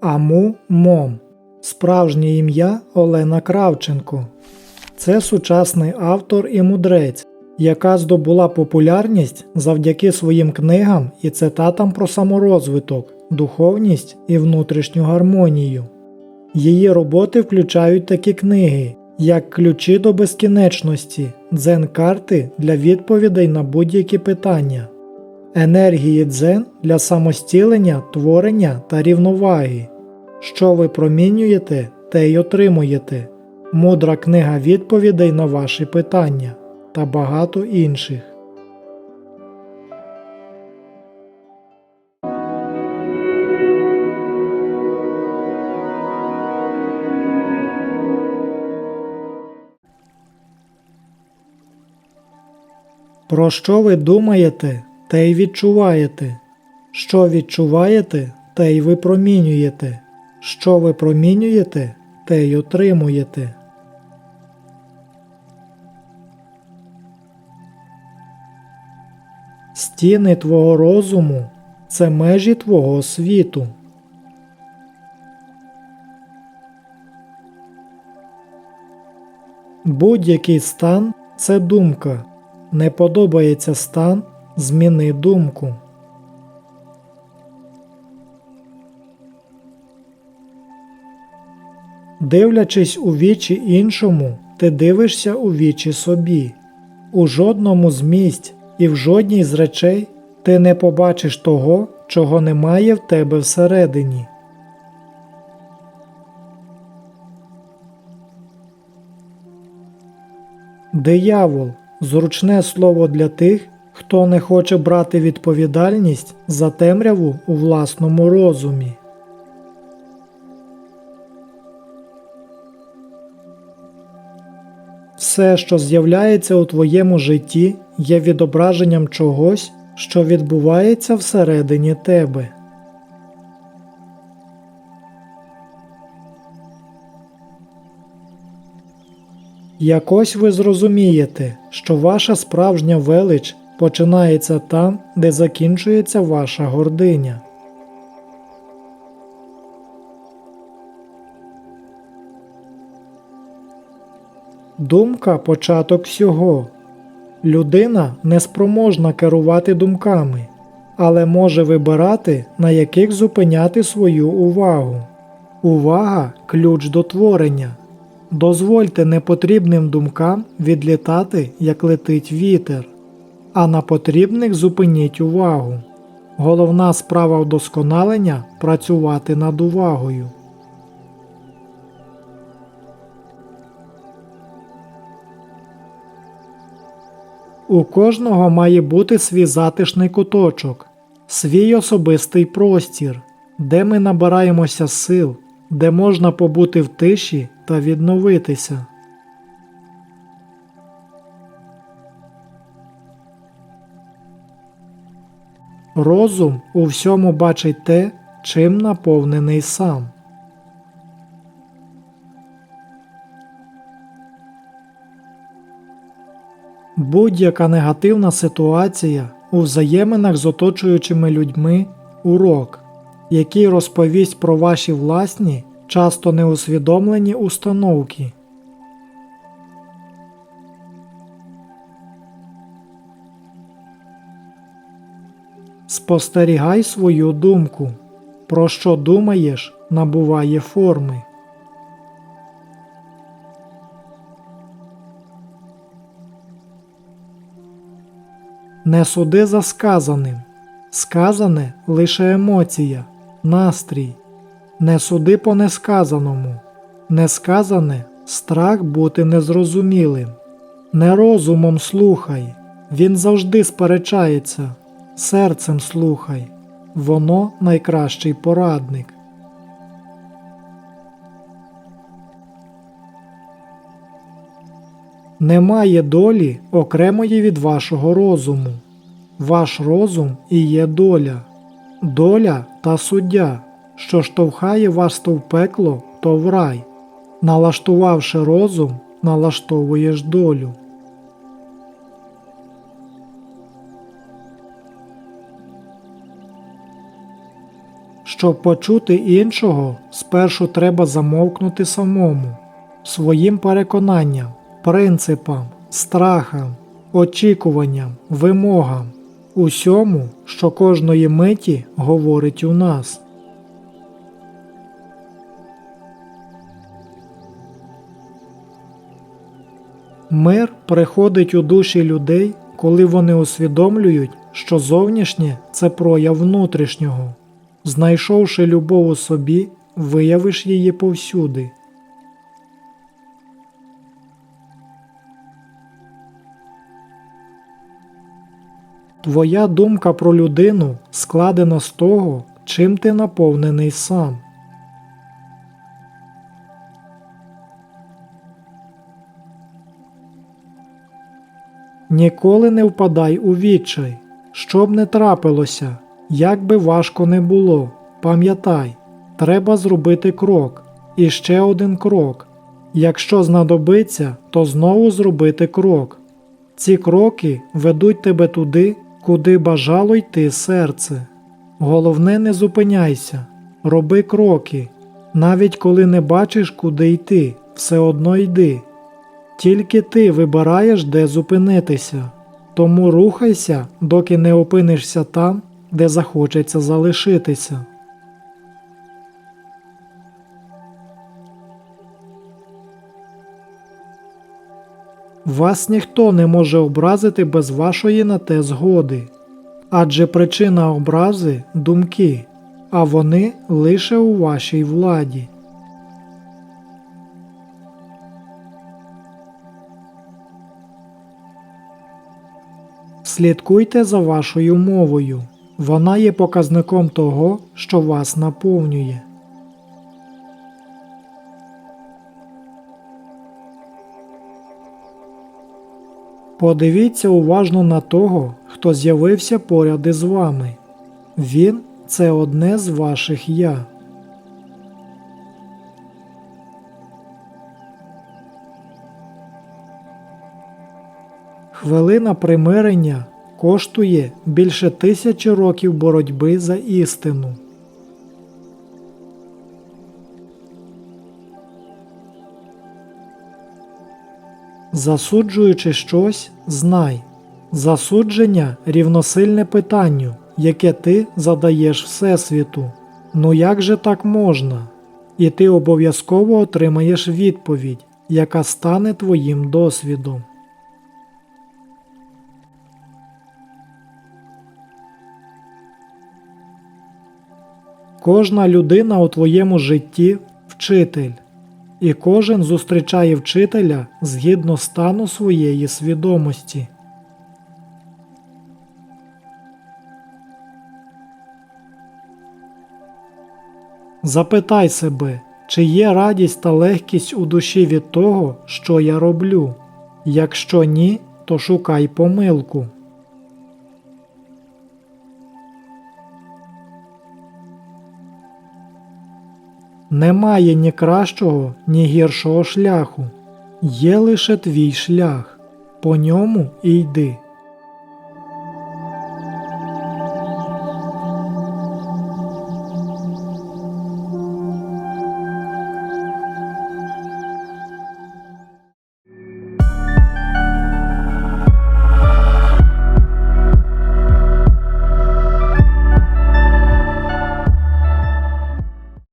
Аму Мом. Справжнє ім'я Олена Кравченко. Це сучасний автор і мудрець, яка здобула популярність завдяки своїм книгам і цитатам про саморозвиток, духовність і внутрішню гармонію. Її роботи включають такі книги, як Ключі до безкінечності, дзен-карти для відповідей на будь-які питання, енергії дзен для самостілення, творення та рівноваги. Що ви промінюєте, те й отримуєте. Мудра книга відповідей на ваші питання та багато інших. Про що ви думаєте, те й відчуваєте. Що відчуваєте, те й випромінюєте. Що ви промінюєте, те й отримуєте. Стіни твого розуму це межі твого світу. Будь-який стан це думка. Не подобається стан, зміни думку. Дивлячись у вічі іншому, ти дивишся у вічі собі. У жодному з місць і в жодній з речей ти не побачиш того, чого немає в тебе всередині. Диявол зручне слово для тих, хто не хоче брати відповідальність за темряву у власному розумі. Все, що з'являється у твоєму житті, є відображенням чогось, що відбувається всередині тебе. Якось ви зрозумієте, що ваша справжня велич починається там, де закінчується ваша гординя. Думка початок всього. Людина не спроможна керувати думками, але може вибирати, на яких зупиняти свою увагу. Увага ключ до творення. Дозвольте непотрібним думкам відлітати, як летить вітер, а на потрібних зупиніть увагу. Головна справа вдосконалення працювати над увагою. У кожного має бути свій затишний куточок, свій особистий простір, де ми набираємося сил, де можна побути в тиші та відновитися. Розум у всьому бачить те, чим наповнений сам. Будь-яка негативна ситуація у взаєминах з оточуючими людьми урок, який розповість про ваші власні, часто неусвідомлені установки. Спостерігай свою думку. Про що думаєш, набуває форми. Не суди за сказаним. Сказане лише емоція, настрій. Не суди по несказаному. Несказане страх бути незрозумілим. Не розумом слухай. Він завжди сперечається. Серцем слухай. Воно найкращий порадник. Немає долі окремої від вашого розуму. Ваш розум і є доля, доля та суддя, що штовхає вас то в пекло, то в рай. Налаштувавши розум, налаштовуєш долю. Щоб почути іншого, спершу треба замовкнути самому, своїм переконанням, принципам, страхам, очікуванням, вимогам, усьому, що кожної миті говорить у нас. Мир приходить у душі людей, коли вони усвідомлюють, що зовнішнє це прояв внутрішнього. Знайшовши любов у собі, виявиш її повсюди. Твоя думка про людину складена з того, чим ти наповнений сам. Ніколи не впадай у відчай, що б не трапилося, як би важко не було. Пам'ятай, треба зробити крок, і ще один крок. Якщо знадобиться, то знову зробити крок. Ці кроки ведуть тебе туди, куди бажало йти серце. Головне, не зупиняйся, роби кроки. Навіть коли не бачиш, куди йти, все одно йди. Тільки ти вибираєш, де зупинитися, тому рухайся, доки не опинишся там, де захочеться залишитися. Вас ніхто не може образити без вашої на те згоди, адже причина образи думки, а вони лише у вашій владі. Слідкуйте за вашою мовою. Вона є показником того, що вас наповнює. Подивіться уважно на того, хто з'явився поряд із вами. Він це одне з ваших я. Хвилина примирення коштує більше тисячі років боротьби за істину. Засуджуючи щось, знай. Засудження рівносильне питанню, яке ти задаєш Всесвіту. Ну як же так можна? І ти обов'язково отримаєш відповідь, яка стане твоїм досвідом. Кожна людина у твоєму житті вчитель, і кожен зустрічає вчителя згідно стану своєї свідомості. Запитай себе, чи є радість та легкість у душі від того, що я роблю. Якщо ні, то шукай помилку. Немає ні кращого, ні гіршого шляху. Є лише твій шлях. По ньому і йди.